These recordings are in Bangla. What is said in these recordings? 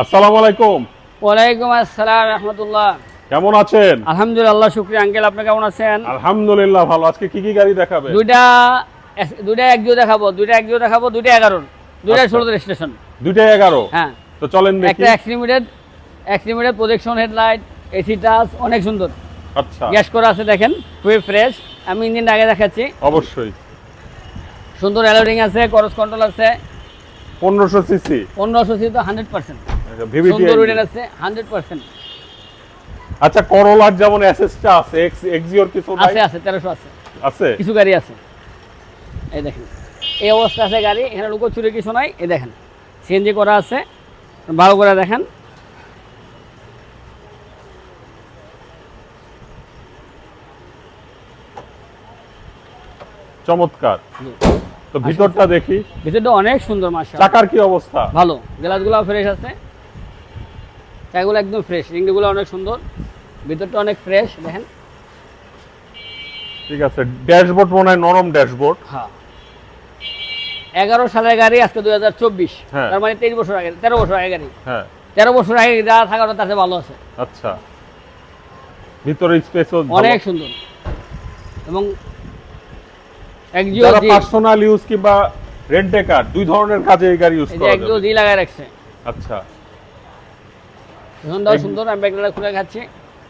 আসসালামু আলাইকুম। ওয়ালাইকুম আসসালাম রহমতুল্লাহ। কেমন আছেন? আলহামদুলিল্লাহ শুক্রিয়া আঙ্কেল আপনি কেমন আছেন? আলহামদুলিল্লাহ ভালো। আজকে কি কি গাড়ি দেখাবে? দুইটা দুইটা একজিও দেখাবো দুইটা একজিও দেখাবো দুইটা এগারোর দুইটা আচ্ছা। ষোলো স্টেশন দুইটাই এগারো? হ্যাঁ। তো চলেন দেখি। একটা এক্সট্রিমিটেড এক্সট্রিমিটেড প্রজেকশন হেডলাইট এসি টাচ অনেক সুন্দর। আচ্ছা। গ্যাস করা আছে দেখেন খুবই ফ্রেশ আমি ইঞ্জিনটা আগে দেখাচ্ছি। অবশ্যই। সুন্দর অ্যালোডিং আছে করস কন্ট্রোল আছে। পনেরোশো সিসি পনেরোশো সি তো হান্ড্রেড পার্সেন্ট ভিভিটি আছে আচ্ছা করোলার যেমন এসএসটা আছে এক্স এক্সিওর কিছু নাই? আছে আছে তেরোশো আছে। আছে? কিছু গাড়ি আছে। এই দেখেন এই অবস্থা আছে গাড়ি এখানে লুকো চুরি কিছু নাই এই দেখেন। সিএনজি করা আছে ভালো করে দেখেন। চমৎকার। তো ভিতরটা দেখি। ভিতরটা অনেক সুন্দর মাসা চাকার কি অবস্থা? ভালো গ্লাসগুলো ফ্রেশ আছে। চাকাগুলো একদম ফ্রেশ রিংগুলো অনেক সুন্দর ভিতরটা অনেক ফ্রেশ দেখেন। ঠিক আছে ড্যাশবোর্ড মনে হয় নরম ড্যাশবোর্ড। হ্যাঁ। এগারো সালের গাড়ি আজকে দুই হাজার চব্বিশ হ্যাঁ। তার মানে তেইশ বছর আগে তেরো বছর আগে গাড়ি। হ্যাঁ। তেরো বছর আগে যা থাকার চেয়ে ভালো আছে। আচ্ছা। ভিতরে স্পেসও অনেক সুন্দর। এবং একজিও যারা পার্সোনাল ইউজ কিংবা রেন্টে কার দুই ধরনের কাজে এই গাড়ি ইউজ করা একজিও যাবে। জি লাগায় রাখছে। আচ্ছা। ভীষণটাও সুন্দর আমি ব্যাগটা খুলে খাচ্ছি।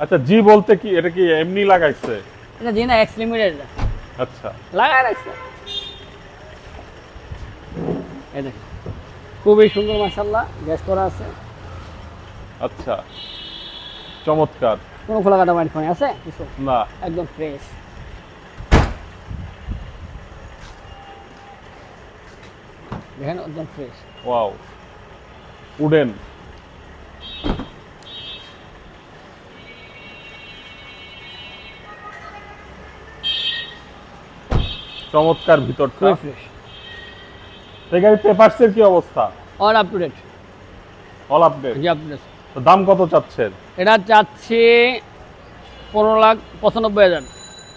আচ্ছা জি বলতে কি এটা কি এমনি লাগাইছে? এটা জি না এক্স লিমিটেড আচ্ছা। লাগায় রাখছে। এই দেখেন খুবই সুন্দর মাসাল্লাহ গ্যাস করা আছে। আচ্ছা চমৎকার। কোনো খোলা কাটা মাইন্ড ফোন আছে? কিছু? না। একদম ফ্রেশ দেখেন একদম ফ্রেশ ওয়াও। উডেন। চমৎকার ভিতরটা। গাড়ির পেপারসের কি অবস্থা? All up to date all update G update তো দাম কত চাচ্ছেন? এটা চাচ্ছি পনেরো লাখ পঁচানব্বই হাজার।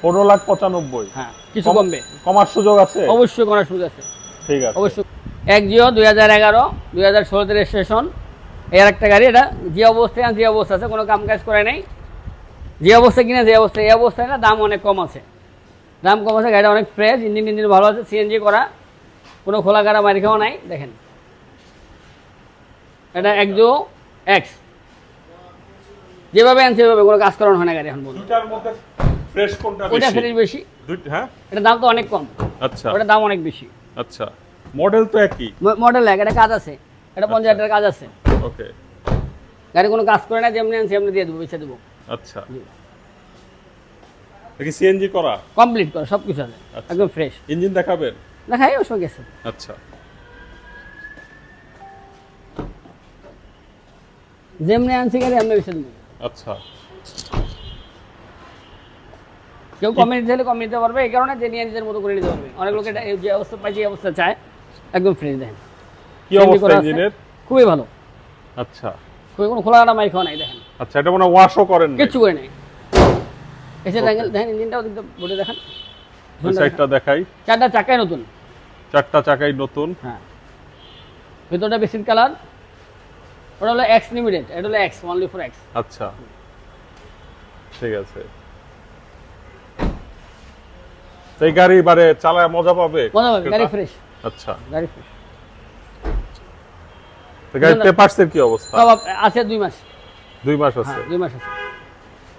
পনেরো লাখ পঁচানব্বই? হ্যাঁ কিছু কম- কমবে। কমার সুযোগ আছে? অবশ্যই করার সুযোগ আছে। ঠিক আছে। অবশ্যই এক জিও দুই হাজার এগারো দুই হাজার ষোলোতে রেজিস্ট্রেশন এর একটা গাড়ি এটা যে অবস্থায় আছে, যে অবস্থা আছে কোনো কাম কাজ করে নাই। যে অবস্থায় কিনা যে অবস্থায় এই অবস্থায় না দাম অনেক কম আছে। দাম কম আছে গাড়িটা অনেক ফ্রেশ ইঞ্জিন ইঞ্জিন ভালো আছে সিএনজি করা। কোনো খোলা কাটা মারি খাওয়া নাই দেখেন। এটা এক জিও এক্স যেভাবে আনছে সেভাবে কোনো কাজ করানো হয় না গাড়ি এখন বলুন ফ্রেশ কোনটা ওটা ফ্রেশ বেশি। দুই হ্যাঁ? এটা দাম তো অনেক কম। আচ্ছা। ওটার দাম অনেক বেশি। আচ্ছা। মডেল তো একই? মডেল এক এটা কাজ আছে। এটা পঞ্চাশ হাজার কাজ আছে। ওকে। গাড়ি কোনো কাজ করে না যেমনি আনছে এমনি দিয়ে দেবো বেছে দেবো। আচ্ছা। সিএনজি করা? কমপ্লিট করা সব কিছু আছে। আচ্ছা। একদম ফ্রেশ ইঞ্জিন দেখাবেন? দেখাই ওর সঙ্গে গেছে আচ্ছা। যেমনি আনছি গাড়ি বেছে দেবো আচ্ছা। কেউ কমে নিতে হলে কমে নিতে পারবে এই কারণে যে নিয়ে নিজের মতো করে নিতে পারবে। অনেক লোক যে অবস্থা পাই যে অবস্থা চায় একদম ফ্রেশ দেখেন। কি অবস্থা ইঞ্জিনের? খুবই ভালো। আচ্ছা। খুবই কোনো খোলা কাটা মাইক নাই দেখেন। আচ্ছা এটা মনে ওয়াশও করেন না কিচ্ছু করে নাই। এসে দেখেন দেখেন ইঞ্জিনটাও বলে দেখেন। ওই সাইডটা দেখাই। চারটা চাকাই নতুন। চারটা চাকাই নতুন। হ্যাঁ। ভেতরটা বেসিক কালার। ওটা হলো এক্স লিমিটেড এটা হলো এক্স অনলি ফর এক্স আচ্ছা। ঠিক আছে। এই গাড়ি বারে চালায় মজা পাবে? মজা পাবে গাড়ি ফ্রেশ আচ্ছা। গাড়ি ফ্রেশ তো গাড়ির না, না। পেপারসের কি অবস্থা? আছে দুই মাস। দুই মাস আছে। হ্যাঁ দুই মাস আছে।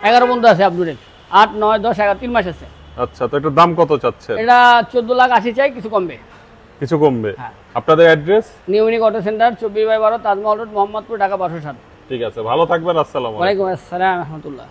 এগারো বন্ধু আছে আপডেট আট নয় দশ এগারো তিন মাস আছে। আচ্ছা তো এটার দাম কত চাচ্ছে এটা চোদ্দ লাখ আশি চাই কিছু কমবে। কিছু কমবে? হ্যাঁ। আপনাদের অ্যাড্রেস? নিউমিনিক অটো সেন্টার চব্বিশ বাই বারো তাজমহল রোড মোহাম্মদপুর ঢাকা বারোশো সাত ঠিক আছে ভালো থাকবেন আসসালাম আলাইকুম। আসসালাম রহমতুল্লাহ।